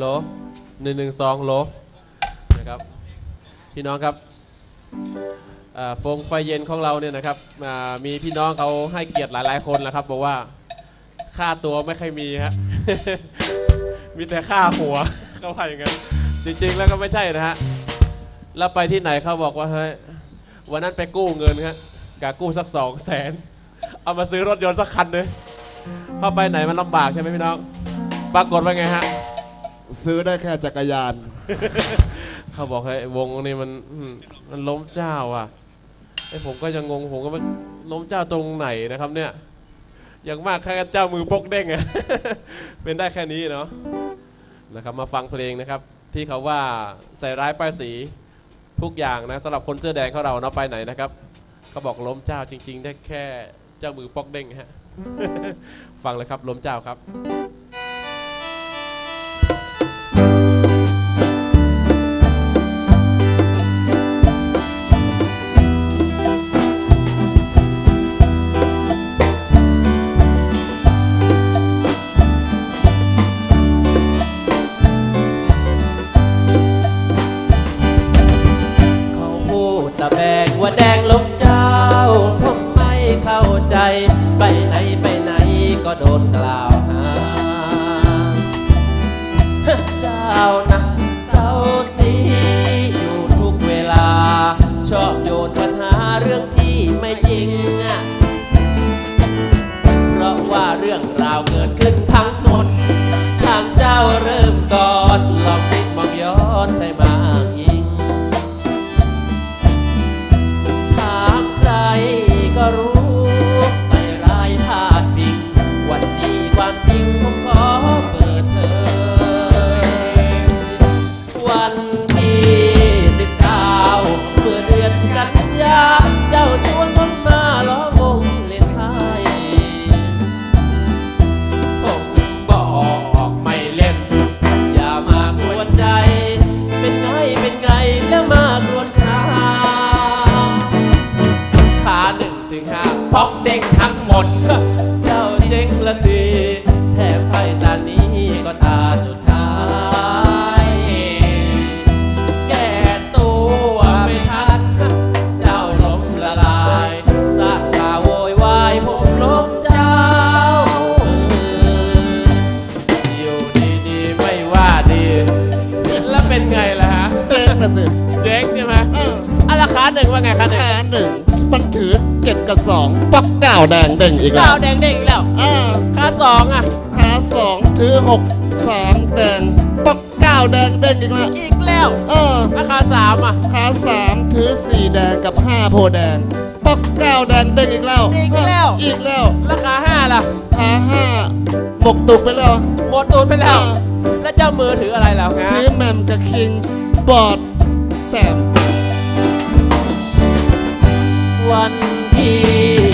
โลหนึ่งหนึ่งสองโลนะครับพี่น้องครับโฟงไฟเย็นของเราเนี่ยนะครับมีพี่น้องเขาให้เกียรติหลาย ๆ คนแล้วครับบอกว่าค่าตัวไม่ค่อยมีฮะมีแต่ค่าหัวเขาว่าอย่างนั้นจริง ๆ แล้วก็ไม่ใช่นะฮะแล้วไปที่ไหนเขาบอกว่าเฮ้ยวันนั้นไปกู้เงินฮะกากู้สักสองแสนเอามาซื้อรถยนต์สักคันเลยพอไปไหนมันลำบากใช่ไหมพี่น้องปรากฏว่าไงฮะ ซื้อได้แค่จักรยาน เขาบอกให้วงนี้มันอืมมันล้มเจ้าอะไอผมก็ยังงงผมก็ไม่ล้มเจ้าตรงไหนนะครับเนี่ยอย่างมากแค่เจ้ามือปกเด้งอะ เป็นได้แค่นี้เนาะนะครับมาฟังเพลงนะครับ ที่เขาว่าใส่ร้ายป้ายสีทุกอย่างนะสำหรับคนเสื้อแดงเขาเราเนาะไปไหนนะครับเขาบอกล้มเจ้าจริง ๆ ได้แค่เจ้ามือปกเด้งฮะ ฟังเลยครับล้มเจ้าครับ ว่าแดงลงเจ้า ผมไม่เข้าใจ ไปไหนไปไหนก็โดนกล่าวหา เจ้านะเศร้าสีอยู่ทุกเวลา ชอบโยนปัญหาเรื่องที่ไม่จริงอะเพราะว่าเรื่องราวเกิดขึ้นทั้งหม พอกเด้งทั้งหมด เจ้าเจ๊งละสิแถมไพ่ตานี้ก็ตาสุดท้าย แก้ตัวไม่ทัน เจ้าล้มละลายสร้างข่าวโวยวายผมล้มเจ้า อยู่ดีๆไม่ว่าดี แล้วเป็นไงล่ะฮะ เจ๊งนะสิเจ๊งใช่ไหมอะราคาหนึ่งว่าไงคะหนึ่งแค่หนึ่งมันถือเจ็ ดกับสองปักเก้าแดงเด้งอีกแล้ดาววแดงเด้งอีกแล้วอ่าค่าสองอะ ขาสองถือหกสามแดงปักเก้าแดงเด้งอีกแล้วอีกแล้วเออ ราคาสามอะ ขาสามถือสี่แดงกับห้าโพธิ์แดงปักเก้าแดงเด้งอีกแล้วอีกแล้วอีกแล้วราคาห้าล่ะ ขาห้าหมกตุกไปแล้ว หมดตูนไปแล้วแล้วเจ้ามือถืออะไรแล้วฮะถือแมมกับคิงบอดแต้มวัน ที่